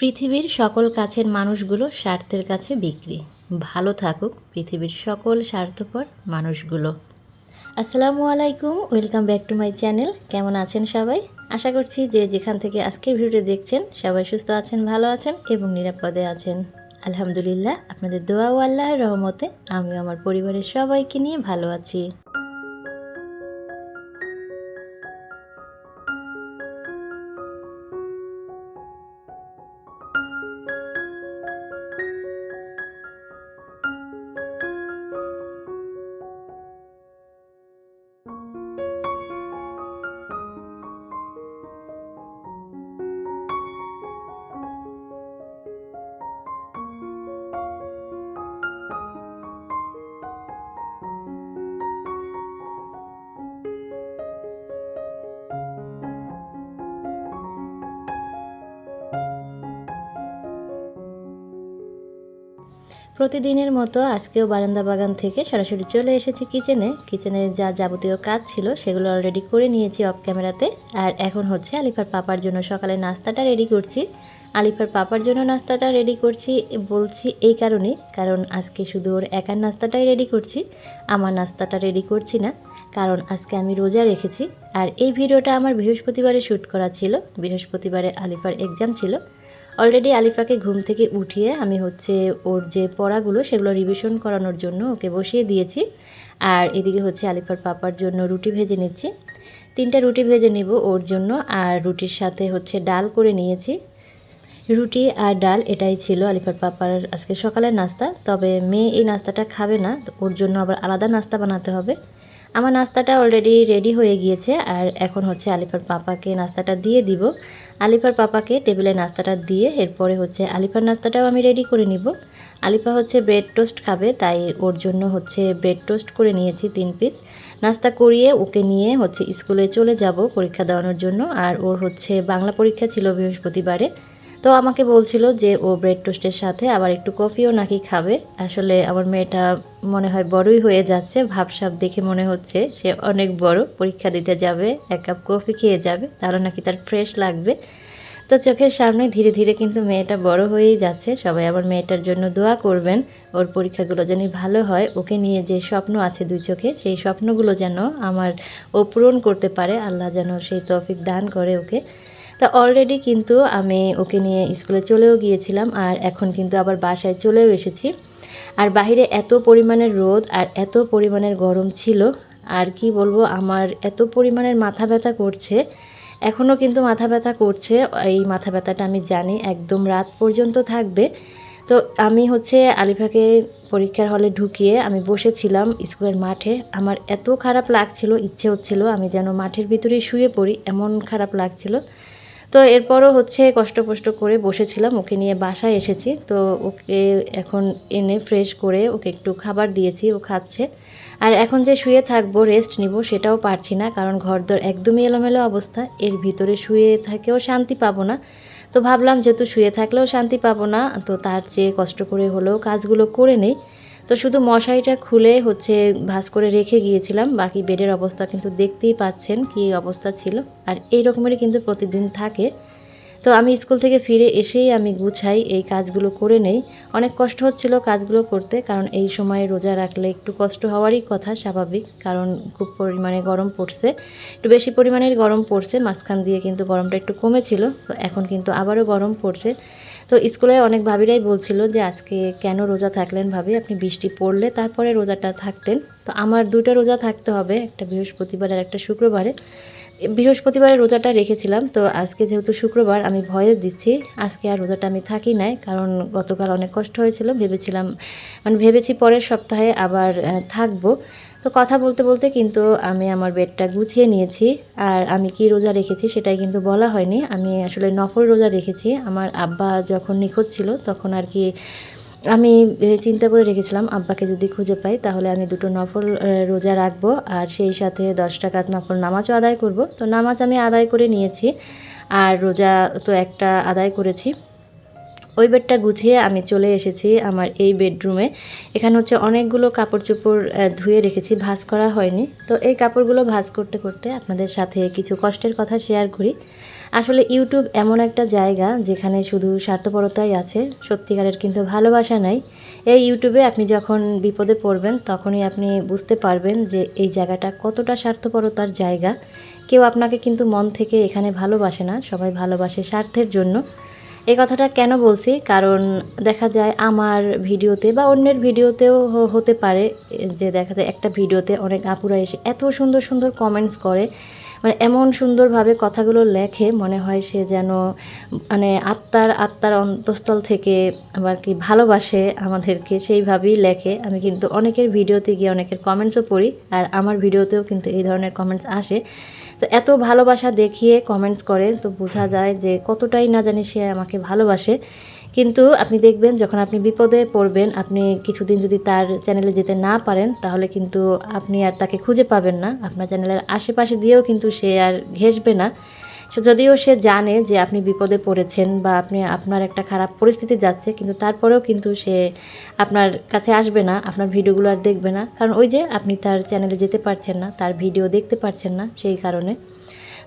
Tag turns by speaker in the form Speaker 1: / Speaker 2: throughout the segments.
Speaker 1: পৃথিবীর সকল কাছের মানুষগুলো স্বার্থের কাছে বিক্রি। ভালো থাকুক পৃথিবীর সকল স্বার্থপর মানুষগুলো। আসসালামু আলাইকুম, welcome back to my channel. কেমন আছেন সবাই? আশা করছি যে যেখান থেকে আজকের ভিডিও দেখছেন, সবাই সুস্থ আছেন, ভালো আছেন এবং নিরাপদে আছেন। আলহামদুলিল্লাহ, আপনাদের দোয়া ও আল্লাহর রহমতে আমি আমার পরিবারের সবাইকে নিয়ে ভালো আছি। প্রতিদিনের মতো আজকেও বারান্দা বাগান থেকে সরাসরি চলে এসেছি কিচেনে। কিচেনে যা যাবতীয় কাজ ছিল সেগুলো অলরেডি করে নিয়েছি অফ ক্যামেরাতে আর এখন হচ্ছে আলিফার পাপার জন্য সকালে নাস্তাটা রেডি করছি। আলিফার পাপার জন্য নাস্তাটা রেডি করছি, বলছি এই কারণে কারণ আজকে শুধু ওর একার নাস্তাটাই রেডি করছি। আমার নাস্তাটা রেডি করছি না, কারণ আজকে আমি রোজা রেখেছি। আর এই ভিডিওটা আমার বৃহস্পতিবারে শ্যুট করা ছিল। বৃহস্পতিবারে আলিফার এক্সাম ছিল। অলরেডি আলিফাকে ঘুম থেকে উঠিয়ে আমি হচ্ছে ওর যে পড়াগুলো সেগুলো রিভিশন করানোর জন্য ওকে বসিয়ে দিয়েছি। আর এদিকে হচ্ছে আলিফার পাপার জন্য রুটি ভেজে নিচ্ছি। তিনটা রুটি ভেজে নেব ওর জন্য আর রুটির সাথে হচ্ছে ডাল করে নিয়েছি। রুটি আর ডাল এটাই ছিল আলিফার পাপার আজকে সকালের নাস্তা। তবে মেয়ে এই নাস্তাটা খাবে না, ওর জন্য আবার আলাদা নাস্তা বানাতে হবে। আমার নাস্তাটা অলরেডি রেডি হয়ে গিয়েছে, আর এখন হচ্ছে আলিফার পাপাকে নাস্তাটা দিয়ে দিব। আলিফার পাপাকে টেবিলে নাস্তাটা দিয়ে এরপরে হচ্ছে আলিফার নাস্তাটাও আমি রেডি করে নিব। আলিফা হচ্ছে ব্রেড টোস্ট খাবে, তাই ওর জন্য হচ্ছে ব্রেড টোস্ট করে নিয়েছি তিন পিস নাস্তা করিয়ে ওকে নিয়ে হচ্ছে স্কুলে চলে যাব পরীক্ষা দেওয়ানোর জন্য, আর ওর হচ্ছে বাংলা পরীক্ষা ছিল বৃহস্পতিবারে। তো আমাকে বলছিল যে ও ব্রেড টোস্টের সাথে আবার একটু কফিও নাকি খাবে। আসলে আমার মেয়েটা মনে হয় বড়ই হয়ে যাচ্ছে, ভাবসাব দেখে মনে হচ্ছে সে অনেক বড়, পরীক্ষা দিতে যাবে, এক কাপ কফি খেয়ে যাবে তাহলে নাকি তার ফ্রেশ লাগবে। তো চোখের সামনে ধীরে ধীরে কিন্তু মেয়েটা বড় হয়েই যাচ্ছে, সবাই আবার মেয়েটার জন্য দোয়া করবেন, ওর পরীক্ষাগুলো যেন ভালো হয়, ওকে নিয়ে যে স্বপ্ন আছে দুই চোখে, সেই স্বপ্নগুলো যেন আমার ও পূরণ করতে পারে, আল্লাহ যেন সেই তৌফিক দান করে ওকে। তা অলরেডি কিন্তু আমি ওকে নিয়ে স্কুলে চলেও গিয়েছিলাম আর এখন কিন্তু আবার বাসায় চলেও এসেছি। আর বাইরে এত পরিমাণের রোদ আর এত পরিমাণের গরম ছিল, আর কি বলব, আমার এত পরিমাণের মাথা ব্যথা করছে। এখনও কিন্তু মাথা ব্যথা করছে, এই মাথা ব্যথাটা আমি জানি, একদম রাত পর্যন্ত থাকবে। তো আমি হচ্ছে আলিফাকে পরীক্ষার হলে ঢুকিয়ে আমি বসেছিলাম স্কুলের মাঠে। আমার এত খারাপ লাগছিল, ইচ্ছে হচ্ছিল আমি যেন মাঠের ভিতরেই শুয়ে পড়ি, এমন খারাপ লাগছিল। তো এরপরও হচ্ছে কষ্ট কষ্ট করে বসেছিলাম, ওকে নিয়ে বাসায় এসেছি। তো ওকে এখন এনে ফ্রেশ করে ওকে একটু খাবার দিয়েছি, ও খাচ্ছে। আর এখন যে শুয়ে থাকব রেস্ট নিব, সেটাও পারছি না, কারণ ঘরদর একদমই এলোমেলো অবস্থা। এর ভিতরে শুয়ে থাকেও শান্তি পাবো না। তো ভাবলাম যেহেতু শুয়ে থাকলেও শান্তি পাবো না, তো তার চেয়ে কষ্ট করে হলেও কাজগুলো করে নেই। তো শুধু মশারিটা খুলে হচ্ছে ভাজ করে রেখে গিয়েছিলাম, বাকি বেডের অবস্থা কিন্তু দেখতেই পাচ্ছেন কি অবস্থা ছিল। আর এই রকমেরই কিন্তু প্রতিদিন থাকে। তো আমি স্কুল থেকে ফিরে এসেই আমি গুছাই, এই কাজগুলো করে নেই। অনেক কষ্ট হচ্ছিল কাজগুলো করতে, কারণ এই সময় রোজা রাখলে একটু কষ্ট হওয়ারই কথা স্বাভাবিক, কারণ খুব পরিমাণে গরম পড়ছে। একটু বেশি পরিমাণের গরম পড়ছে, মাঝখান দিয়ে কিন্তু গরমটা একটু কমেছিল, তো এখন কিন্তু আবারও গরম পড়ছে। তো স্কুলে অনেক ভাবিরাই বলছিল যে, আজকে কেন রোজা থাকলেন ভাবি? আপনি বৃষ্টি পড়লে তারপরে রোজাটা থাকতেন। তো আমার দুটো রোজা থাকতে হবে, একটা বৃহস্পতিবার আর একটা শুক্রবারে। বৃহস্পতিবারে রোজাটা রেখেছিলাম, তো আজকে যেহেতু শুক্রবার, আমি ভয়েস দিচ্ছি। আজকে আর রোজাটা আমি থাকি নাই, কারণ গতকাল অনেক কষ্ট হয়েছিল। ভেবেছিলাম মানে ভেবেছি পরের সপ্তাহে আবার থাকব। তো কথা বলতে বলতে কিন্তু আমি আমার বেডটা গুছিয়ে নিয়েছি, আর আমি কি রোজা রেখেছি সেটাই কিন্তু বলা হয়নি। আমি আসলে নফল রোজা রেখেছি। আমার আব্বা যখন নিখোঁজ ছিল, তখন আর কি আমি চিন্তা করে রেখেছিলাম, আব্বাকে যদি খুঁজে পাই, তাহলে আমি দুটো নফল রোজা রাখব, আর সেই সাথে দশ টাকাত নফল নামাজও আদায় করব। তো নামাজ আমি আদায় করে নিয়েছি, আর রোজা তো একটা আদায় করেছি। ওই বেডটা গুছিয়ে আমি চলে এসেছি আমার এই বেডরুমে। এখানে হচ্ছে অনেকগুলো কাপড় চোপড় ধুয়ে রেখেছি, ভাঁজ করা হয়নি। তো এই কাপড়গুলো ভাঁজ করতে করতে আপনাদের সাথে কিছু কষ্টের কথা শেয়ার করি। আসলে ইউটিউব এমন একটা জায়গা যেখানে শুধু স্বার্থপরতাই আছে, সত্যিকারের কিন্তু ভালোবাসা নাই। এই ইউটিউবে আপনি যখন বিপদে পড়বেন, তখনই আপনি বুঝতে পারবেন যে এই জায়গাটা কতটা স্বার্থপরতার জায়গা। কেউ আপনাকে কিন্তু মন থেকে এখানে ভালোবাসে না, সবাই ভালোবাসে স্বার্থের জন্য। এই কথাটা কেন বলছি? কারণ দেখা যায় আমার ভিডিওতে বা অন্যের ভিডিওতেও হতে পারে যে দেখা যায় একটা ভিডিওতে অনেক আপুরা এসে এত সুন্দর সুন্দর কমেন্টস করে। মানে এমন সুন্দরভাবে কথাগুলো লেখে মনে হয় সে যেন মানে আত্মার আত্মার অন্তঃস্থল থেকে আবার কি ভালোবাসে আমাদেরকে সেইভাবেই লেখে। আমি কিন্তু অনেকের ভিডিওতে গিয়ে অনেকের কমেন্টসও পড়ি আর আমার ভিডিওতেও কিন্তু এই ধরনের কমেন্টস আসে। তো এত ভালোবাসা দেখিয়ে কমেন্টস করে তো বোঝা যায় যে কতটাই না জানি সে আমাকে ভালোবাসে। কিন্তু আপনি দেখবেন যখন আপনি বিপদে পড়বেন, আপনি কিছুদিন যদি তার চ্যানেলে যেতে না পারেন, তাহলে কিন্তু আপনি আর তাকে খুঁজে পাবেন না। আপনার চ্যানেলের আশেপাশে দিয়েও কিন্তু সে আর ঘেসবে না। সে যদিও সে জানে যে আপনি বিপদে পড়েছেন বা আপনি, আপনার একটা খারাপ পরিস্থিতি যাচ্ছে, কিন্তু তারপরেও কিন্তু সে আপনার কাছে আসবে না, আপনার ভিডিওগুলো আর দেখবে না। কারণ ওই যে আপনি তার চ্যানেলে যেতে পারছেন না, তার ভিডিও দেখতে পারছেন না সেই কারণে।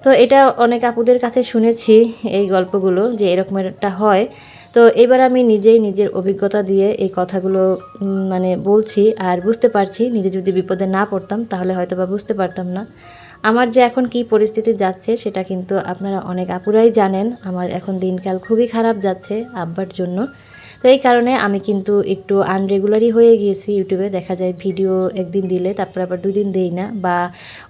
Speaker 1: তো এটা অনেক আপুদের কাছে শুনেছি এই গল্পগুলো যে এরকম একটা হয়। তো এবার আমি নিজেই নিজের অভিজ্ঞতা দিয়ে এই কথাগুলো মানে বলছি আর বুঝতে পারছি, নিজে যদি বিপদে না পড়তাম তাহলে হয়তো বা বুঝতে পারতাম না। আমার যে এখন কি পরিস্থিতি যাচ্ছে সেটা কিন্তু আপনারা অনেক আপুরাই জানেন। আমার এখন দিনকাল খুবই খারাপ যাচ্ছে আব্বার জন্য। তো এই কারণে আমি কিন্তু একটু আনরেগুলারই হয়ে গিয়েছি ইউটিউবে। দেখা যায় ভিডিও একদিন দিলে, তারপর আবার দুদিন দেই না। বা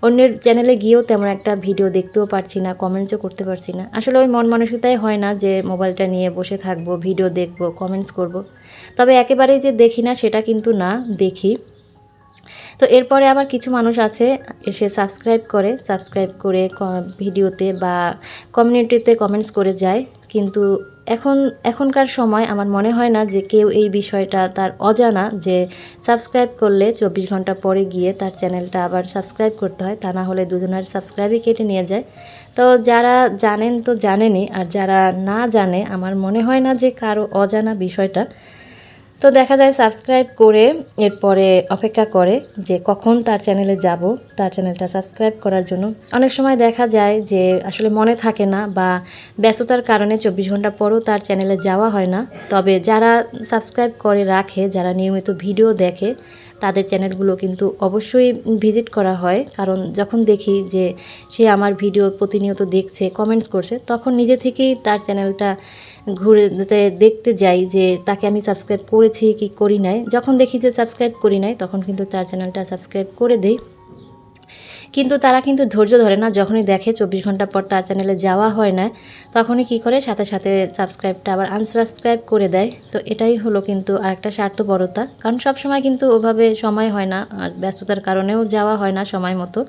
Speaker 1: অন্যের চ্যানেলে গিয়েও তেমন একটা ভিডিও দেখতেও পারছি না কমেন্টসও করতে পারছি না। আসলে ওই মন মানসিকতাই হয় না যে মোবাইলটা নিয়ে বসে থাকব, ভিডিও দেখব কমেন্টস করব। তবে একেবারেই যে দেখি না সেটা কিন্তু না, দেখি। তো এরপরে আবার কিছু মানুষ আছে, এসে সাবস্ক্রাইব করে। সাবস্ক্রাইব করে ভিডিওতে বা কমিউনিটিতে কমেন্টস করে যায়। কিন্তু এখন, এখনকার সময় আমার মনে হয় না যে কেউ এই বিষয়টা তার অজানা যে সাবস্ক্রাইব করলে চব্বিশ ঘণ্টা পরে গিয়ে তার চ্যানেলটা আবার সাবস্ক্রাইব করতে হয়, তা না হলে দুজনের সাবস্ক্রাইবই কেটে নিয়ে যায়। তো যারা জানেন তো জানেনই আর যারা না জানে, আমার মনে হয় না যে কারও অজানা বিষয়টা তো দেখা যায় সাবস্ক্রাইব করে এরপরে অপেক্ষা করে যে কখন তার চ্যানেলে যাব। তার চ্যানেলটা সাবস্ক্রাইব করার জন্য। অনেক সময় দেখা যায় যে আসলে মনে থাকে না বা ব্যস্ততার কারণে চব্বিশ ঘণ্টা পরও তার চ্যানেলে যাওয়া হয় না। তবে যারা সাবস্ক্রাইব করে রাখে, যারা নিয়মিত ভিডিও দেখে তাদের চ্যানেলগুলো কিন্তু অবশ্যই ভিজিট করা হয়। কারণ যখন দেখি যে সে আমার ভিডিও প্রতিনিয়ত দেখছে কমেন্টস করছে, তখন নিজে থেকেই তার চ্যানেলটা ঘুরেতে দেখতে যাই যে তাকে আমি সাবস্ক্রাইব করেছি কি করি নাই। যখন দেখি যে সাবস্ক্রাইব করি নাই, তখন কিন্তু তার চ্যানেলটা সাবস্ক্রাইব করে দেই। কিন্তু তারা কিন্তু ধৈর্য ধরে না। যখনই দেখে চব্বিশ ঘণ্টা পর তার চ্যানেলে যাওয়া হয় না, তখনই কি করে? সাথে সাথে সাবস্ক্রাইবটা আবার আনসাবস্ক্রাইব করে দেয়। তো এটাই হলো কিন্তু আরেকটা স্বার্থপরতা। কারণ সব সময় কিন্তু ওভাবে সময় হয় না আর ব্যস্ততার কারণেও যাওয়া হয় না সময় মতো।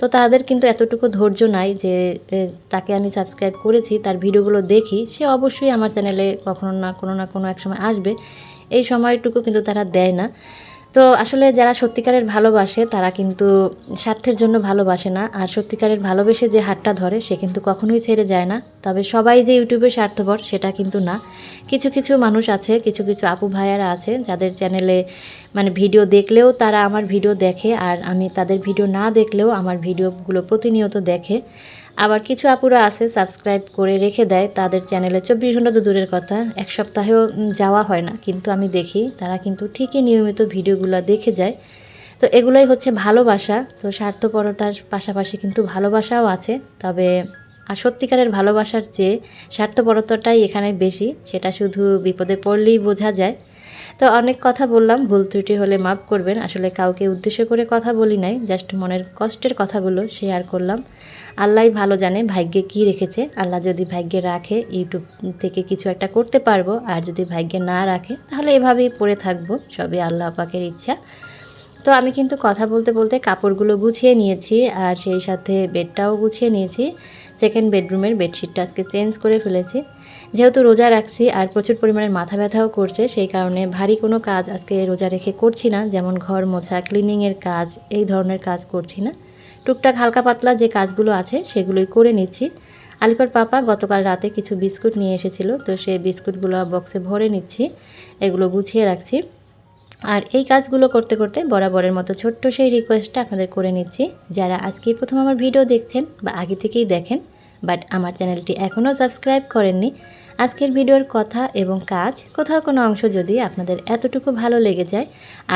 Speaker 1: তো তাদের কিন্তু এতটুকু ধৈর্য নাই যে তাকে আমি সাবস্ক্রাইব করেছি, তার ভিডিওগুলো দেখি, সে অবশ্যই আমার চ্যানেলে কখনো না কোনো না কোনো এক সময় আসবে। এই সময়টুকু কিন্তু তারা দেয় না। তো আসলে যারা সত্যিকারের ভালোবাসে, তারা কিন্তু স্বার্থের জন্য ভালোবাসে না। আর সত্যিকারের ভালোবেসে যে হাতটা ধরে, সে কিন্তু কখনোই ছেড়ে যায় না। তবে সবাই যে ইউটিউবে স্বার্থপর, সেটা কিন্তু না। কিছু কিছু মানুষ আছে, কিছু কিছু আপু ভাইয়ারা আছে, যাদের চ্যানেলে মানে ভিডিও দেখলেও তারা আমার ভিডিও দেখে, আর আমি তাদের ভিডিও না দেখলেও আমার ভিডিওগুলো প্রতিনিয়ত দেখে। আবার কিছু আপুরা আছে সাবস্ক্রাইব করে রেখে দেয়। তাদের চ্যানেলে চব্বিশ ঘণ্টা তো দূরের কথা, এক সপ্তাহেও যাওয়া হয় না। কিন্তু আমি দেখি, তারা কিন্তু ঠিকই নিয়মিত ভিডিওগুলো দেখে যায়। তো এগুলোই হচ্ছে ভালোবাসা। তো স্বার্থপরতার পাশাপাশি কিন্তু ভালোবাসাও আছে। তবে, আর সত্যিকারের ভালোবাসার চেয়ে স্বার্থপরতাটাই এখানে বেশি। সেটা শুধু বিপদে পড়লেই বোঝা যায়। তো অনেক কথা বললাম, ভুল ত্রুটি হলে মাফ করবেন। আসলে কাউকে উদ্দেশ্য করে কথা বলি নাই জাস্ট মনের কষ্টের কথাগুলো শেয়ার করলাম। আল্লাহই ভালো জানে ভাগ্যে কি রেখেছে। আল্লাহ যদি ভাগ্যে রাখে ইউটিউব থেকে কিছু একটা করতে পারব। আর যদি ভাগ্যে না রাখে, তাহলে এভাবেই পড়ে থাকব। সবই আল্লাহ পাকের ইচ্ছা। তো আমি কিন্তু কথা বলতে বলতে কাপড়গুলো গুছিয়ে নিয়েছি, আর সেই সাথে বেডটাও গুছিয়ে নিয়েছি। সেকেন্ড বেডরুমের বেডশিটটা আজকে চেঞ্জ করে ফেলেছি। যেহেতু রোজা রাখছি আর প্রচুর পরিমাণে মাথা ব্যথাও করছে, সেই কারণে ভারী কোনো কাজ আজকে রোজা রেখে করছি না, যেমন ঘর মোছা ক্লিনিংয়ের কাজ, এই ধরনের কাজ করছি না। টুকটাক হালকা পাতলা যে কাজগুলো আছে, সেগুলোই করে নিচ্ছি। আলিফার পাপা গতকাল রাতে কিছু বিস্কুট নিয়ে এসেছিল, তো সেই বিস্কুটগুলো বক্সে ভরে নিচ্ছি, এগুলো গুছিয়ে রাখছি। আর এই কাজগুলো করতে করতে বরাবরের মতো ছোট্ট সেই রিকোয়েস্টটা আপনাদের করে নিচ্ছি। যারা আজকেই প্রথম আমার ভিডিও দেখছেন বা আগে থেকেই দেখেন বাট আমার চ্যানেলটি এখনও সাবস্ক্রাইব করেননি, আজকের ভিডিওর কথা এবং কাজ, কোথাও কোনো অংশ যদি আপনাদের এতটুকু ভালো লেগে যায়,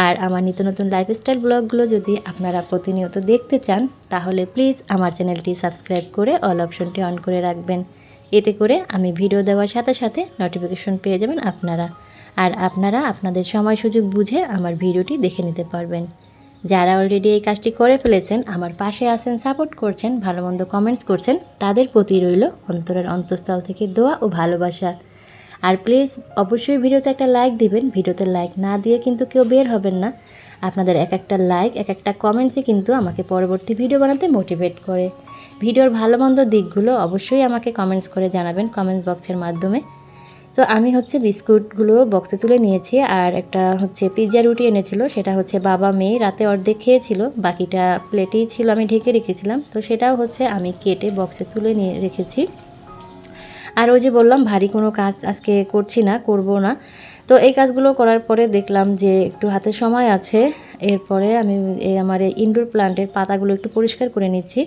Speaker 1: আর আমার নিত্য নতুন লাইফস্টাইল ব্লগগুলো যদি আপনারা প্রতিনিয়ত দেখতে চান, তাহলে প্লিজ আমার চ্যানেলটি সাবস্ক্রাইব করে অল অপশনটি অন করে রাখবেন। এতে করে আমি ভিডিও দেওয়ার সাথে সাথে নোটিফিকেশন পেয়ে যাবেন আপনারা। আর আপনারা আপনাদের সময় সুযোগ বুঝে আমার ভিডিওটি দেখে নিতে পারবেন। যারা অলরেডি এই কাজটি করে ফেলেছেন, আমার পাশে আছেন সাপোর্ট করছেন ভালো মন্দ কমেন্টস করছেন, তাদের প্রতি রইল অন্তরের অন্তঃস্থল থেকে দোয়া ও ভালোবাসা। আর প্লিজ অবশ্যই ভিডিওতে একটা লাইক দিবেন। ভিডিওতে লাইক না দিয়ে কিন্তু কেউ বের হবেন না। আপনাদের এক একটা লাইক এক একটা কমেন্টসই কিন্তু আমাকে পরবর্তী ভিডিও বানাতে মোটিভেট করে। ভিডিওর ভালো মন্দ দিকগুলো অবশ্যই আমাকে কমেন্টস করে জানাবেন কমেন্টস বক্সের মাধ্যমে। তো আমি হচ্ছে বিস্কুটগুলো বক্সে তুলে নিয়েছি, আর একটা হচ্ছে পিৎজা রুটি এনেছিল, সেটা হচ্ছে বাবা মেয়ে রাতে অর্ধেক খেয়েছিল, বাকিটা প্লেটেই ছিল, আমি ঢেকে রেখেছিলাম। তো সেটাও হচ্ছে আমি কেটে বক্সে তুলে নিয়ে রেখেছি। আর ওই যে বললাম, ভারী কোনো কাজ আজকে করছি না, করব না। তো এই কাজগুলো করার পরে দেখলাম যে একটু হাতে সময় আছে, এরপরে আমি আমার এই ইনডোর প্লান্টের পাতাগুলো একটু পরিষ্কার করে নিচ্ছি।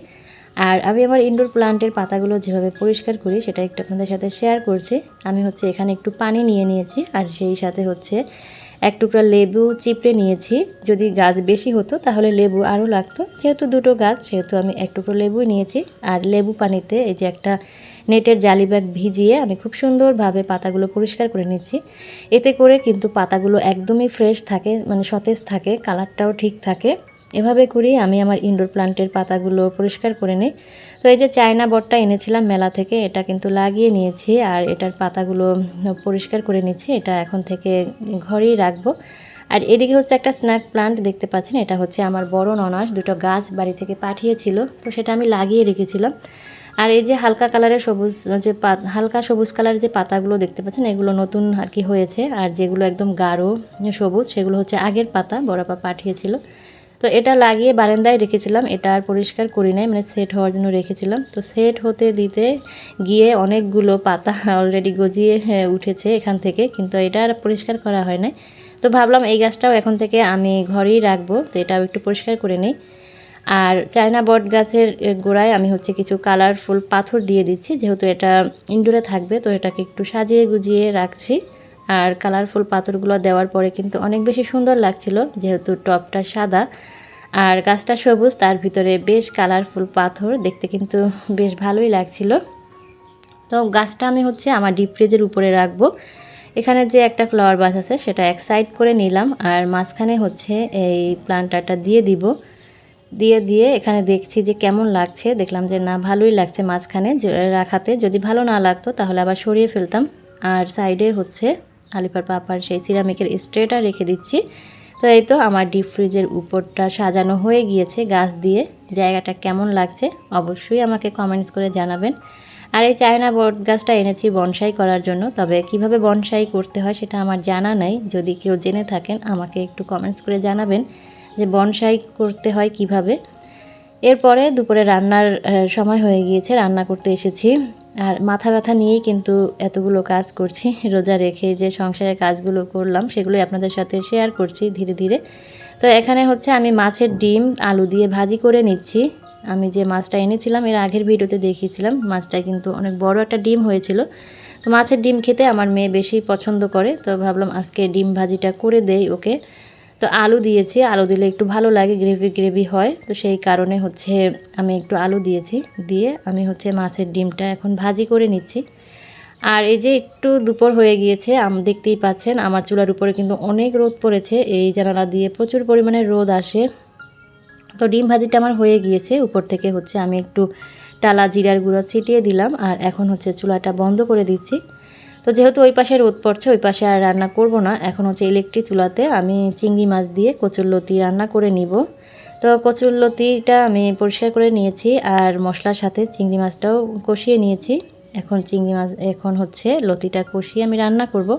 Speaker 1: আর আমি আমার ইনডোর প্লান্টের পাতাগুলো যেভাবে পরিষ্কার করি, সেটা একটু আপনাদের সাথে শেয়ার করছি। আমি হচ্ছে এখানে একটু পানি নিয়ে নিয়েছি, আর সেই সাথে হচ্ছে এক টুকরা লেবু চিপড়ে নিয়েছি। যদি গাছ বেশি হতো, তাহলে লেবু আরও লাগতো। যেহেতু দুটো গাছ, সেহেতু আমি এক টুকরো লেবু নিয়েছি। আর লেবু পানিতে এই যে একটা নেটের জালি ব্যাগ ভিজিয়ে আমি খুব সুন্দরভাবে পাতাগুলো পরিষ্কার করে নিচ্ছি। এতে করে কিন্তু পাতাগুলো একদমই ফ্রেশ থাকে মানে সতেজ থাকে কালারটাও ঠিক থাকে। এভাবে করেই আমি আমার ইনডোর প্লান্টের পাতাগুলো পরিষ্কার করে নিই। তো এই যে চায়না বটটা এনেছিলাম মেলা থেকে, এটা কিন্তু লাগিয়ে নিয়েছি আর এটার পাতাগুলো পরিষ্কার করে নিচ্ছি, এটা এখন থেকে ঘরেই রাখব। আর এদিকে হচ্ছে একটা স্ন্যাক প্লান্ট দেখতে পাচ্ছেন, এটা হচ্ছে আমার বড় ননাস দুটো গাছ বাড়ি থেকে পাঠিয়েছিল, তো সেটা আমি লাগিয়ে রেখেছিলাম। আর এই যে হালকা কালারের সবুজ, যে হালকা সবুজ কালারের যে পাতাগুলো দেখতে পাচ্ছেন, এগুলো নতুন আর কি হয়েছে। আর যেগুলো একদম গাঢ় সবুজ, সেগুলো হচ্ছে আগের পাতা বড়পা পাঠিয়েছিল। তো এটা লাগিয়ে বারান্দায় রেখেছিলাম। এটা আর পরিষ্কার করি নাই মানে সেট হওয়ার জন্য রেখেছিলাম। তো সেট হতে দিতে গিয়ে অনেকগুলো পাতা অলরেডি গজিয়ে হ্যাঁ, উঠেছে এখান থেকে কিন্তু এটা আর পরিষ্কার করা হয় না তো ভাবলাম এই গাছটাও এখন থেকে আমি ঘরেই রাখব তো এটাও একটু পরিষ্কার করে নিই। আর চায়না বট গাছের গোড়ায় আমি হচ্ছে কিছু কালারফুল পাথর দিয়ে দিচ্ছি যেহেতু এটা ইনডোরে থাকবে তো এটাকে একটু সাজিয়ে গুজিয়ে রাখছি। আর কালারফুল পাথরগুলো দেওয়ার পরে কিন্তু অনেক বেশি সুন্দর লাগছিল, যেহেতু টপটা সাদা। আর গাছটা সবুজ, তার ভিতরে বেশ কালারফুল পাথর, দেখতে কিন্তু বেশ ভালোই লাগছিল। তো গাছটা আমি হচ্ছে আমার ডিপ ফ্রিজের উপরে রাখব। এখানে যে একটা ফ্লাওয়ার বাস আছে, সেটা এক সাইড করে নিলাম, আর মাঝখানে হচ্ছে এই প্লান্টারটা দিয়ে দিব। দিয়ে দিয়ে এখানে দেখছি যে কেমন লাগছে, দেখলাম যে না, ভালোই লাগছে মাঝখানে রাখাতে। যদি ভালো না লাগতো, তাহলে আবার সরিয়ে ফেলতাম। আর সাইডে হচ্ছে আলিপার পাপার সেই সিরামিকের স্ট্রেটা রেখে দিচ্ছি। তো এই তো আমার ডিপ ফ্রিজের উপরটা সাজানো হয়ে গিয়েছে গাছ দিয়ে। জায়গাটা কেমন লাগছে অবশ্যই আমাকে কমেন্টস করে জানাবেন। আর এই চায়না বট গাছটা এনেছি বনসাই করার জন্য। তবে কীভাবে বনসাই করতে হয় সেটা আমার জানা নাই। যদি কেউ জেনে থাকেন আমাকে একটু কমেন্টস করে জানাবেন যে বনসাই করতে হয় কীভাবে। এরপরে দুপুরে রান্নার সময় হয়ে গিয়েছে, রান্না করতে এসেছি। আর মাথা ব্যথা নিয়েই কিন্তু এতগুলো কাজ করছি। রোজা রেখে যে সংসারের কাজগুলো করলাম, সেগুলোই আপনাদের সাথে শেয়ার করছি ধীরে ধীরে। তো এখানে হচ্ছে আমি মাছের ডিম, আলু দিয়ে ভাজি করে নিচ্ছি। আমি যে মাছটা এনেছিলাম, এর আগের ভিডিওতে দেখিয়েছিলাম, মাছটা কিন্তু অনেক বড় একটা ডিম হয়েছিল। তো মাছের ডিম খেতে আমার মেয়ে বেশি পছন্দ করে, তো ভাবলাম আজকে ডিম ভাজিটা করে দেই ওকে। তো আলু দিয়েছি, আলু দিলে একটু ভালো লাগে, গ্রেভি গ্রেভি হয়। তো সেই কারণে হচ্ছে আমি একটু আলু দিয়েছি, দিয়ে আমি হচ্ছে মাছের ডিমটা এখন ভাজি করে নিচ্ছি। আর এই যে একটু দুপুর হয়ে গিয়েছে দেখতেই পাচ্ছেন, আমার চুলার উপরে কিন্তু অনেক রোদ পড়েছে, এই জানালা দিয়ে প্রচুর পরিমাণে রোদ আসে। তো ডিম ভাজিটা আমার হয়ে গিয়েছে, উপর থেকে হচ্ছে আমি একটু টালা জিরার গুঁড়ো ছিটিয়ে দিলাম, আর এখন হচ্ছে চুলাটা বন্ধ করে দিচ্ছি। তো যেহেতু ওই পাশে রোদ পড়ছে, ওই পাশে আর রান্না করব না। এখন হচ্ছে ইলেকট্রিক চুলাতে আমি চিংড়ি মাছ দিয়ে কচুরলতি রান্না করে নিব। তো কচুরলতিটা আমি পরিষ্কার করে নিয়েছি আর মশলার সাথে চিংড়ি মাছটাও কষিয়ে নিয়েছি। এখন চিংড়ি মাছ, এখন হচ্ছে লতিটা কষিয়ে আমি রান্না করব।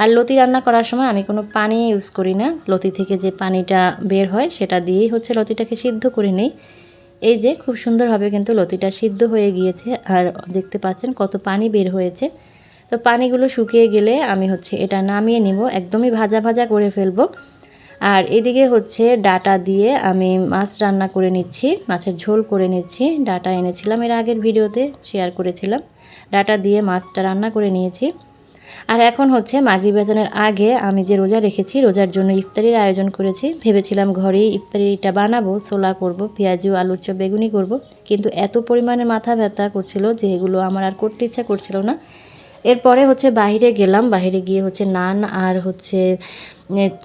Speaker 1: আর লতি রান্না করার সময় আমি কোনো পানি ইউজ করি না। লতি থেকে যে পানিটা বের হয় সেটা দিয়েই হচ্ছে লতিটাকে সিদ্ধ করে নিই। এই যে খুব সুন্দরভাবে কিন্তু লতিটা সিদ্ধ হয়ে গিয়েছে। আর দেখতে পাচ্ছেন কত পানি বের হয়েছে। তো পানিগুলো শুকিয়ে গেলে আমি হচ্ছে এটা নামিয়ে নিব, একদমই ভাজা ভাজা করে ফেলব। আর এদিকে হচ্ছে ডাটা দিয়ে আমি মাছ রান্না করে নিচ্ছি, মাছের ঝোল করে নিচ্ছি। ডাটা এনেছিলাম এর আগের ভিডিওতে, শেয়ার করেছিলাম। ডাটা দিয়ে মাছটা রান্না করে নিয়েছি। আর এখন হচ্ছে মাগরি বেজানের আগে আমি যে রোজা রেখেছি, রোজার জন্য ইফতারির আয়োজন করেছি। ভেবেছিলাম ঘরেই ইফতারিটা বানাবো, ছোলা করব, পেঁয়াজু, আলুর চপ, বেগুনি করব। কিন্তু এত পরিমাণে মাথা ব্যথা করছিল যে এগুলো আমার আর করতে ইচ্ছা করছিল না। এরপরে হচ্ছে বাইরে গেলাম বাইরে গিয়ে হচ্ছে নান আর হচ্ছে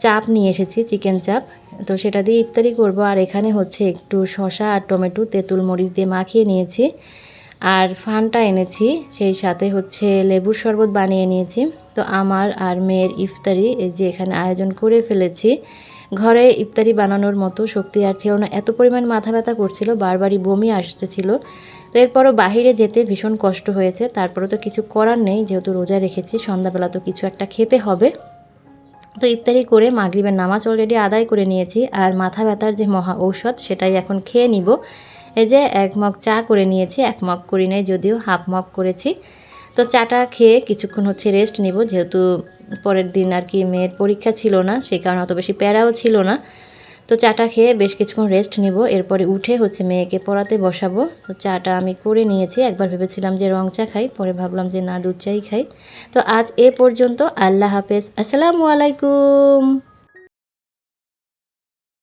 Speaker 1: চাপ নিয়ে এসেছি, চিকেন চাপ। তো সেটা দিয়ে ইফতারি করব। আর এখানে হচ্ছে একটু শসা আর টমেটো, তেঁতুল মরিচ দিয়ে মাখিয়ে নিয়েছি। আর ফানটা এনেছি, সেই সাথে হচ্ছে লেবুর শরবত বানিয়ে নিয়েছি। তো আমার আর মেয়ের ইফতারি, এই যে এখানে আয়োজন করে ফেলেছি। ঘরে ইফতারি বানানোর মতো শক্তি আর ছিল না। এত পরিমাণ মাথা ব্যথা করছিল, বারবারই বমি আসতেছিল। তো এরপরও বাহিরে যেতে ভীষণ কষ্ট হয়েছে। তারপরে তো কিছু করার নেই, যেহেতু রোজা রেখেছি, সন্ধ্যাবেলা তো কিছু একটা খেতে হবে। তো ইফতারি করে মাগরিবের নামাজ অলরেডি আদায় করে নিয়েছি, আর মাথা ব্যথার যে মহা ঔষধ, সেটাই এখন খেয়ে নিব। এই যে এক মগ চা করে নিয়েছি, এক মগ করি নাই যদিও, হাফ মগ করেছি। তো চাটা খেয়ে কিছুক্ষণ হচ্ছে রেস্ট নিব, যেহেতু পরের দিন আর কি মেয়ের পরীক্ষা ছিল না, সেই কারণে অত বেশি প্যারাও ছিল না। তো চাটা খেয়ে বেশ কিছুক্ষণ রেস্ট নিব। এরপরে উঠে হচ্ছে মেয়েকে পড়াতে বসাবো। তো চাটা আমি করে নিয়েছি। একবার ভেবেছিলাম যে রং চা খাই, পরে ভাবলাম যে না, দুধ চাই খাই। তো আজ এ পর্যন্ত আল্লাহ হাফেজ। আসসালামু আলাইকুম।